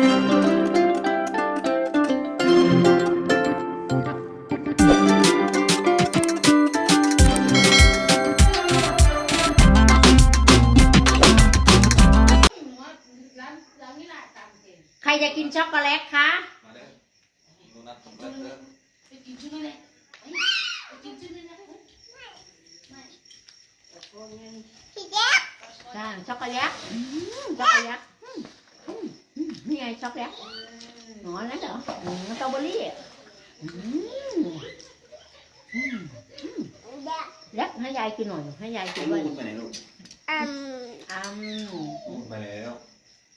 ใครจะกินช็อกโกแลตคะมาเด้อโดนัทสำเร็จเด้อไปกินชุดนี้เลยไปกินชุดนี้นะจ้าช็อกโกแลตอืมช็อกโกแลตอืมอืมอืม นี่ไงช็อกโกแลตหนอนแล้วเหรออืมสตรอเบอรี่อะอืมอืมอืมแล้วให้ยายกินหน่อยให้ยายกินด้วยลูกไปไหนลูกอืมลูกไปแล้ว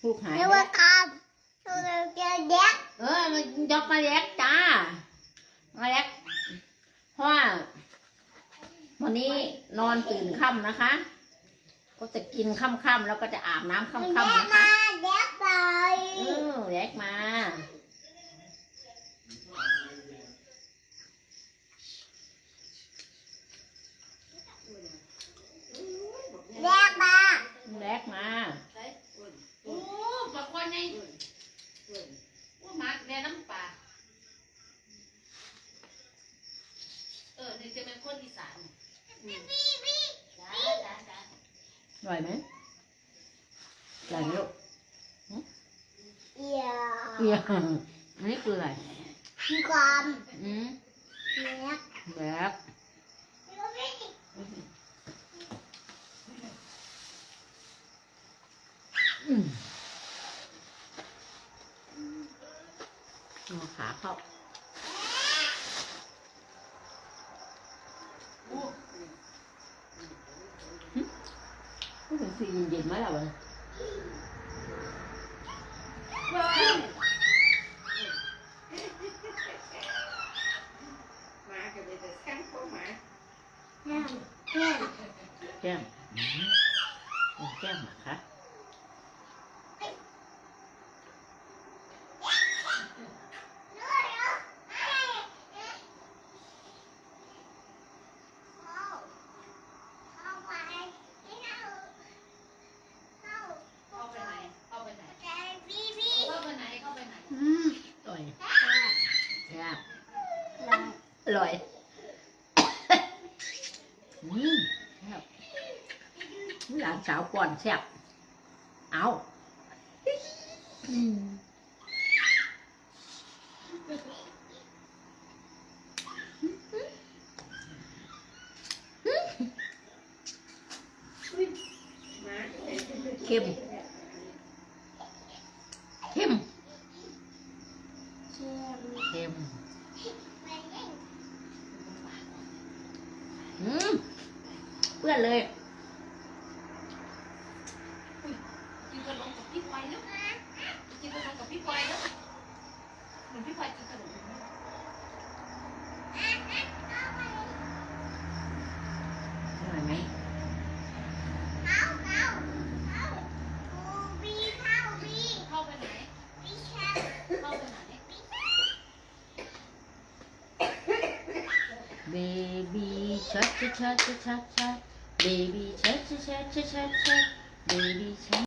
ลูกหายไม่แล้วว่าครับเราจะเด็กเออมันช็อกโกแลตจ้าช็อกโกแลตเพราะว่าวันนี้นอนตื่นค่ำนะคะ ก็จะกินค่ำๆแล้วก็จะอาบน้ำค่ำๆเด็กนะคะ มาเด็กไปเออแยกมาเด็กมาแยกมา โอ้ปลาควันไงว่ามาแม่น้ำปลาเออนี่จะเป็นคนอีสานจ้าจ้าจ้าอร่อยไหมอร่อยไหมลูก เอียเอียอันนี้คืออะไรมีความอืมเด็กแยกอืมเอาขาเข้าพูดถึงสีเย็นๆไหมล่ะวะ แม่แก้มอืมเอาแก้มเหรอคะเข้าไปไม่เอาเข้าเข้าไปไหนเข้าไปไหนใจพี่พี่เข้าไปไหนเข้าไปไหนอืมอร่อยแซ่บ อืมหลานสาวก่อนแซ่บเอาเค็มเค็มเค็มอืมเปื้อนเลยกินขนมกับพี่ควายแล้วกินขนมกับพี่ควายแล้วเหมือนพี่ควายกินขนมอร่อยไหมเข้าเข้าเข้าพี่เข้าพี่เข้าไปไหนพี่แค่เข้าไปไหนเบบี้ชัดชัดชัดชัดชัด เบบี้ชัดชัดชั